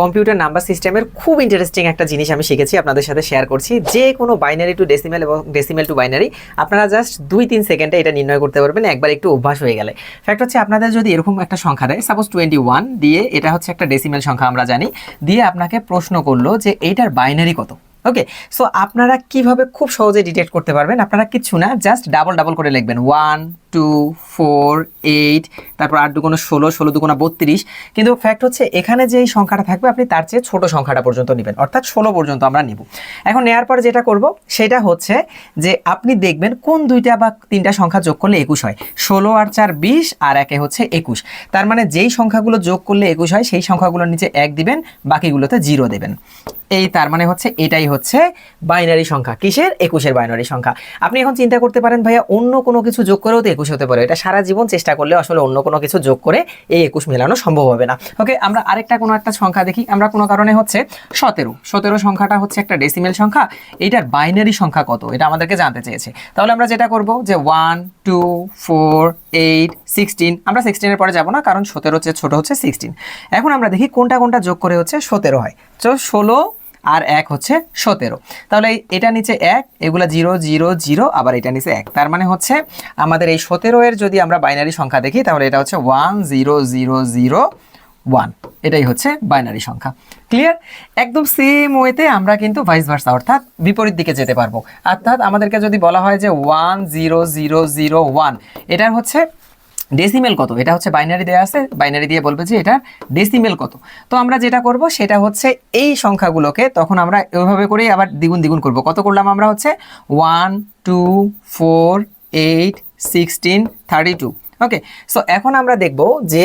Computer number সিস্টেমের খুব interesting একটা জিনিস আমি শিখেছি, আপনাদের সাথে শেয়ার করছি। যে কোনো বাইনারি টু ডেসিমেল এবং ডেসিমেল টু বাইনারি আপনারা জাস্ট দুই তিন সেকেন্ডে এটা নির্ণয় করতে পারবেন, একবার একটু অভ্যাস হয়ে গেলে। ফ্যাক্ট হচ্ছে, আপনাদের যদি এরকম একটা সংখ্যা দেয় সাপোজ টোয়েন্টি ওয়ান দিয়ে এটা হচ্ছে একটা ডেসিমেল সংখ্যা আমরা জানি, দিয়ে আপনাকে প্রশ্ন করল যে এইটার বাইনারি কত? ওকে সো আপনারা কীভাবে খুব সহজে ডিটেক্ট করতে পারবেন? আপনারা কিচ্ছু না জাস্ট ডাবল ডাবল করে লিখবেন। ওয়ান টু ফোর এইট তারপর আট দুগুণ ষোলো ষোলো দুগুণ বত্রিশ। কিন্তু ফ্যাক্ট হচ্ছে, এখানে যে সংখ্যাটা থাকবে, আপনি তার চেয়ে ছোট সংখ্যাটা পর্যন্ত নেবেন। অর্থাৎ ষোলো পর্যন্ত আমরা নেব। এখন নেওয়ার পর যেটা করব, সেটা হচ্ছে যে আপনি দেখবেন কোন দুইটা বা তিনটা সংখ্যা যোগ করলে একুশ হয়। ষোলো আর চার বিশ, আর একে হচ্ছে একুশ। তার মানে যেই সংখ্যাগুলো যোগ করলে একুশ হয়, সেই সংখ্যাগুলোর নিচে এক দিবেন, বাকিগুলোতে জিরো দেবেন। এই তার মানে হচ্ছে এটাই হচ্ছে বাইনারি সংখ্যা। কিসের? একুশের বাইনারি সংখ্যা। আপনি এখন চিন্তা করতে পারেন, ভাইয়া, অন্য কোনো কিছু যোগ করেও তো একুশ হতে পারে। এটা সারা জীবন চেষ্টা করলে আসলে অন্য কোনো কিছু যোগ করে এই একুশ মেলানো সম্ভব হবে না। ওকে, আমরা আরেকটা কোনো একটা সংখ্যা দেখি। আমরা কোনো কারণে হচ্ছে সতেরো। সতেরো সংখ্যাটা হচ্ছে একটা ডেসিমেল সংখ্যা। এইটার বাইনারি সংখ্যা কত? এটা আমাদেরকে জানতে চেয়েছে। তাহলে আমরা যেটা করব যে one two four eight sixteen আমরা সিক্সটিনের পরে যাব না, কারণ সতেরো হচ্ছে ছোটো হচ্ছে সিক্সটিন এখন আমরা দেখি কোনটা কোনটা যোগ করে হচ্ছে সতেরো হয়। তো ষোলো আর এক হচ্ছে সতেরো। তাহলে এটা নিচে এক, এগুলা জিরো জিরো জিরো, আবার এটা নিচে এক। তার মানে হচ্ছে আমাদের এই সতেরো এর যদি আমরা বাইনারি সংখ্যা দেখি, তাহলে এটা হচ্ছে one, zero zero zero, one. এটাই হচ্ছে বাইনারি সংখ্যা। ক্লিয়ার? একদম সেম ওয়েতে আমরা কিন্তু ভাইস ভার্সা অর্থাৎ বিপরীত দিকে যেতে পারব। অর্থাৎ আমাদেরকে যদি বলা হয় যে one, zero zero zero, one, এটার হচ্ছে ডেসিমেল কত? এটা হচ্ছে বাইনারি দেওয়া আছে বাইনারি দিয়ে বলবে যে এটা ডেসিমেল কত? তো আমরা যেটা করব, সেটা হচ্ছে এই সংখ্যাগুলোকে তখন আমরা এভাবে করেই আবার দ্বিগুণ দ্বিগুণ করব। কত করলাম আমরা হচ্ছে? One two four eight sixteen thirty two okay so এখন আমরা দেখব যে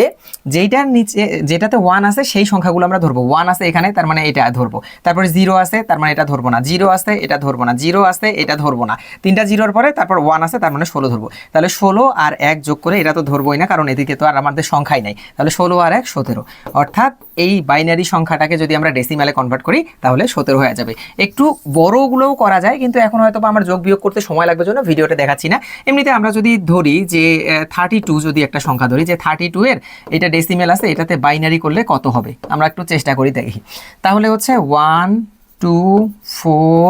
যেইটার নিচে, যেটাতে ওয়ান আছে, সেই সংখ্যাগুলো আমরা ধরবো। ওয়ান আছে এখানে, তার মানে এটা ধরবো। তারপরে জিরো আছে, তার মানে এটা ধরবো না। জিরো আছে, এটা ধরবো না। জিরো আছে, এটা ধরবো না। তিনটা জিরোর পরে তারপর ওয়ান আছে, তার মানে ষোলো ধরবো। তাহলে ষোলো আর এক যোগ করে এটা তো ধরবোই না, কারণ এদিকে তো আর আমাদের সংখ্যাই নাই। তাহলে ষোলো আর এক, সতেরো। অর্থাৎ এই বাইনারি সংখ্যাটাকে যদি আমরা ডেসিমালে কনভার্ট করি, তাহলে সতেরো হয়ে যাবে। একটু বড়গুলোও করা যায়, কিন্তু এখন হয়তো আমার যোগ বিয়োগ করতে সময় লাগবে জন্য ভিডিওটা দেখাচ্ছি না। এমনিতে আমরা যদি ধরি যে থার্টি টু যদি একটা সংখ্যা ধরি, যে থার্টি টু এর এটা ডেসিমেল আছে, এটাতে বাইনারি করলে কত হবে? আমরা একটু চেষ্টা করি দেখি। তাহলে হচ্ছে one two four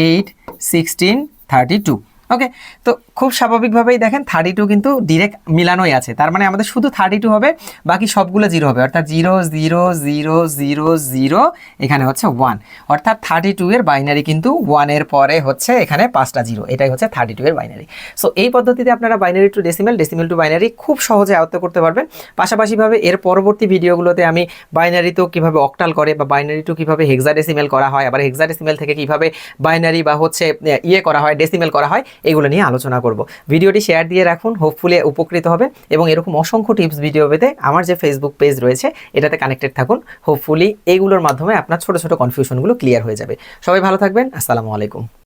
eight sixteen thirty two okay তো খুব স্বাভাবিকভাবেই দেখেন থার্টি টু কিন্তু ডিরেক্ট মিলানোই আছে। তার মানে আমাদের শুধু থার্টি টু হবে, বাকি সবগুলো জিরো হবে। অর্থাৎ zero zero zero zero zero এখানে হচ্ছে ওয়ান অর্থাৎ থার্টি টু এর বাইনারি কিন্তু ওয়ানের পরে হচ্ছে এখানে পাঁচটা জিরো এটাই হচ্ছে থার্টি টু এর বাইনারি সো এই পদ্ধতিতে আপনারা binary to decimal decimal to binary খুব সহজে আয়ত্ত করতে পারবেন। পাশাপাশিভাবে এর পরবর্তী ভিডিওগুলোতে আমি বাইনারি তো কীভাবে অক্টাল করে বা বাইনারি টু কীভাবে হেক্সাডেসিমেল করা হয়, আবার হেক্সাডেসিমেল থেকে কীভাবে বাইনারি বা হচ্ছে ইয়ে করা হয় ডেসিমেল করা হয় এগুলো নিয়ে আলোচনা করব। ভিডিওটি শেয়ার দিয়ে রাখুন হোপফুলি উপকৃত হবেন এবং এরকম অসংখ্য টিপস ভিডিও পেতে আমার যে ফেসবুক পেজ রয়েছে, এটাতে কানেক্টেড থাকুন। হোপফুলি এগুলোর মাধ্যমে আপনার ছোট ছোট কনফিউশনগুলো ক্লিয়ার হয়ে যাবে। সবাই ভালো থাকবেন, আসসালামু আলাইকুম।